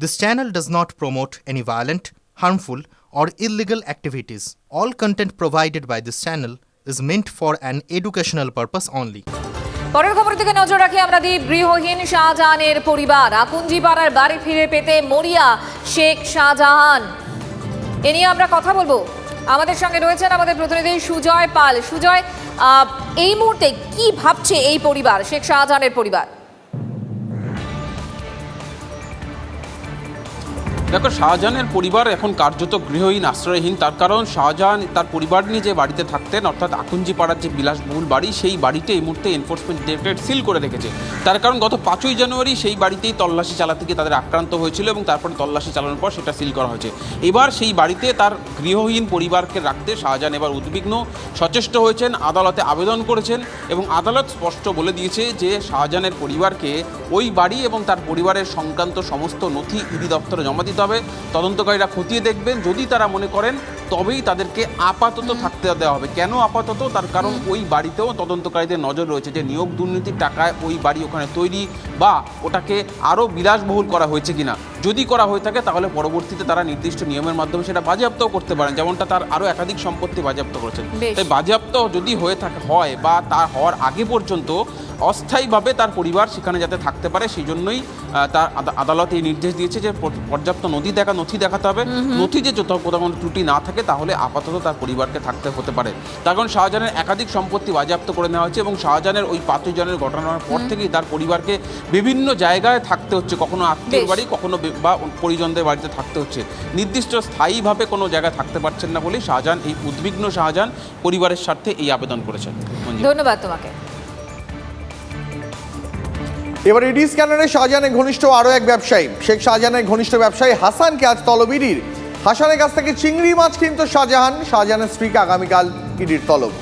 This channel does not promote any violent, harmful, or illegal activities. All content provided by this channel is meant for an educational purpose only. পরের খবর থেকে নজর রাখি আমরা দিই গৃহহীন শাহজাহানের পরিবার আকুঞ্জিপাড়ার বাড়ি ফিরে পেতে মরিয়া শেখ শাহজাহান এ নিয়ে আমরা কথা বলব আমাদের সঙ্গে রয়েছেন আমাদের প্রতিনিধি সুজয় পাল সুজয় এই মুহূর্তে কি ভাবছে এই পরিবার শেখ শাহজাহানের পরিবার দেখো, শাহজাহানের পরিবার এখন কার্যত গৃহহীন, আশ্রয়হীন। তার কারণ শাহজাহান তার পরিবার নিয়ে যে বাড়িতে থাকতেন, অর্থাৎ আকুঞ্জি পাড়ার যে বিলাসবহুল বাড়ি, সেই বাড়িতে এই মুহূর্তে এনফোর্সমেন্ট ডিরেক্টরেট সিল করে রেখেছে। তার কারণ গত পাঁচই জানুয়ারি সেই বাড়িতেই তল্লাশি চালাতে গিয়ে তাদের আক্রান্ত হয়েছিল এবং তারপরে তল্লাশি চালানোর পর সেটা সিল করা হয়েছে। এবার সেই বাড়িতে তার গৃহহীন পরিবারকে রাখতে শাহজাহান এবার উদ্বিগ্ন, সচেষ্ট হয়েছেন, আদালতে আবেদন করেছেন এবং আদালত স্পষ্ট বলে দিয়েছে যে শাহজাহানের পরিবারকে ওই বাড়ি এবং তার পরিবারের সংক্রান্ত সমস্ত নথি ইডি দপ্তরে জমা দিতে হবে তদন্তকারীরা খতিয়ে দেখবেন যদি তারা মনে করেন তবেই তাদেরকে আপাতত থাকতে দেওয়া হবে। কেন আপাতত? তার কারণ ওই বাড়িতেও তদন্তকারীদের নজর রয়েছে যে নিয়োগ দুর্নীতির টাকায় ওই বাড়ি ওখানে তৈরি বা ওটাকে আরও বিলাসবহুল করা হয়েছে কিনা। যদি করা হয়ে থাকে তাহলে পরবর্তীতে তারা নির্দিষ্ট নিয়মের মাধ্যমে সেটা বাজেয়াপ্তও করতে পারেন যেমনটা তার আরও একাধিক সম্পত্তি বাজেয়াপ্ত করেছেন। তাই বাজেয়াপ্ত যদি হয়ে থাকে হয় বা তা হওয়ার আগে পর্যন্ত অস্থায়ীভাবে তার পরিবার সেখানে যাতে থাকতে পারে সেই জন্যই তার আদা- আদালত এই নির্দেশ দিয়েছে যে পর্যাপ্ত নথি দেখা নথি দেখাতে হবে। নথি যে কোথাও কোথাও কোনো ত্রুটি না থাকে তাহলে আপাতত তার পরিবারকে থাকতে হতে পারে। তার কারণ শাহজাহানের একাধিক সম্পত্তি বাজেয়াপ্ত করে নেওয়া হয়েছে এবং শাহজাহানের ওই পাঁচই জনের ঘটনার পর থেকেই তার পরিবারকে বিভিন্ন জায়গায় থাকতে হচ্ছে। কখনো আত্মীয় বাড়ি কখনো বা পরিজনদের বাড়িতে থাকতে হচ্ছে। নির্দিষ্ট স্থায়ীভাবে কোনো জায়গায় থাকতে পারছেন না বলেই শাহজাহান এই উদ্বিগ্ন শাহজাহান পরিবারের স্বার্থে এই আবেদন করেছেন। ধন্যবাদ তোমাকে। এবার ইডি স্ক্যানারে শাহজাহানের ঘনিষ্ঠ আরও এক ব্যবসায়ী। শেখ শাহজাহানের ঘনিষ্ঠ ব্যবসায়ী হাসানকে আজ তলব ইডির হাসানের কাছ থেকে চিংড়ি মাছ কিনত শাহজাহান। শাহজাহানের স্ত্রীকে আগামীকাল ইডির তলব।